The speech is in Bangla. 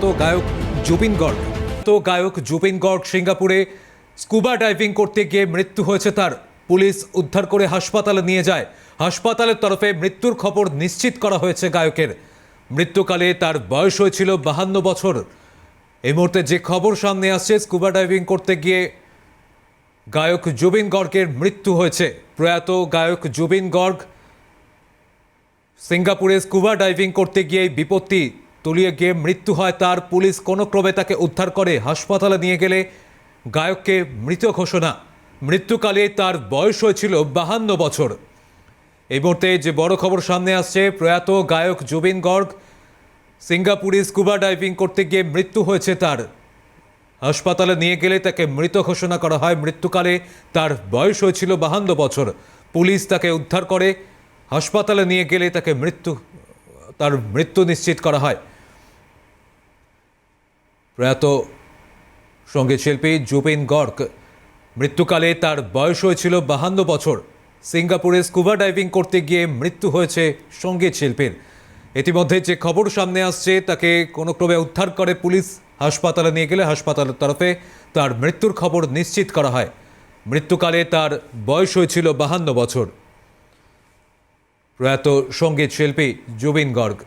তো গায়ক জুবিন গর্গ। তো গায়ক জুবিন গর্গ সিঙ্গাপুরে স্কুবা ডাইভিং করতে গিয়ে মৃত্যু হয়েছে তার। পুলিশ উদ্ধার করে হাসপাতালে নিয়ে যায়। হাসপাতালের তরফে মৃত্যুর খবর নিশ্চিত করা হয়েছে গায়কের। মৃত্যুকালে তার বয়স হয়েছিল বাহান্ন বছর। এই মুহূর্তে যে খবর সামনে আসছে, স্কুবা ডাইভিং করতে গিয়ে গায়ক জুবিন গর্গের মৃত্যু হয়েছে। প্রয়াত গায়ক জুবিন গর্গ সিঙ্গাপুরে স্কুবা ডাইভিং করতে গিয়ে বিপত্তি তলিয়ে গিয়ে মৃত্যু হয় তার পুলিশ কোনো ক্রমে তাকে উদ্ধার করে হাসপাতালে নিয়ে গেলে গায়ককে মৃত ঘোষণা। মৃত্যুকালে তার বয়স হয়েছিল বাহান্ন বছর। এই মুহূর্তে যে বড় খবর সামনে আসছে, প্রয়াত গায়ক জুবিন গর্গ সিঙ্গাপুরে স্কুবা ডাইভিং করতে গিয়ে মৃত্যু হয়েছে তার। হাসপাতালে নিয়ে গেলে তাকে মৃত ঘোষণা করা হয়। মৃত্যুকালে তার বয়স হয়েছিল বাহান্ন বছর। পুলিশ তাকে উদ্ধার করে হাসপাতালে নিয়ে গেলে তাকে মৃত্যু, তার মৃত্যু নিশ্চিত করা হয়। প্রয়াত সংগীত শিল্পী জুবিন গর্গ মৃত্যুকালে তার বয়স হয়েছিল বাহান্ন বছর। সিঙ্গাপুরে স্কুবা ডাইভিং করতে গিয়ে মৃত্যু হয়েছে সংগীত শিল্পীর ইতিমধ্যে যে খবর সামনে আসছে, তাকে কোনো ক্রমে উদ্ধার করে পুলিশ হাসপাতালে নিয়ে গেলে হাসপাতালের তরফে তার মৃত্যুর খবর নিশ্চিত করা হয়। মৃত্যুকালে তার বয়স হয়েছিল বাহান্ন বছর। প্রয়াত সংগীত শিল্পী জুবিন গর্গ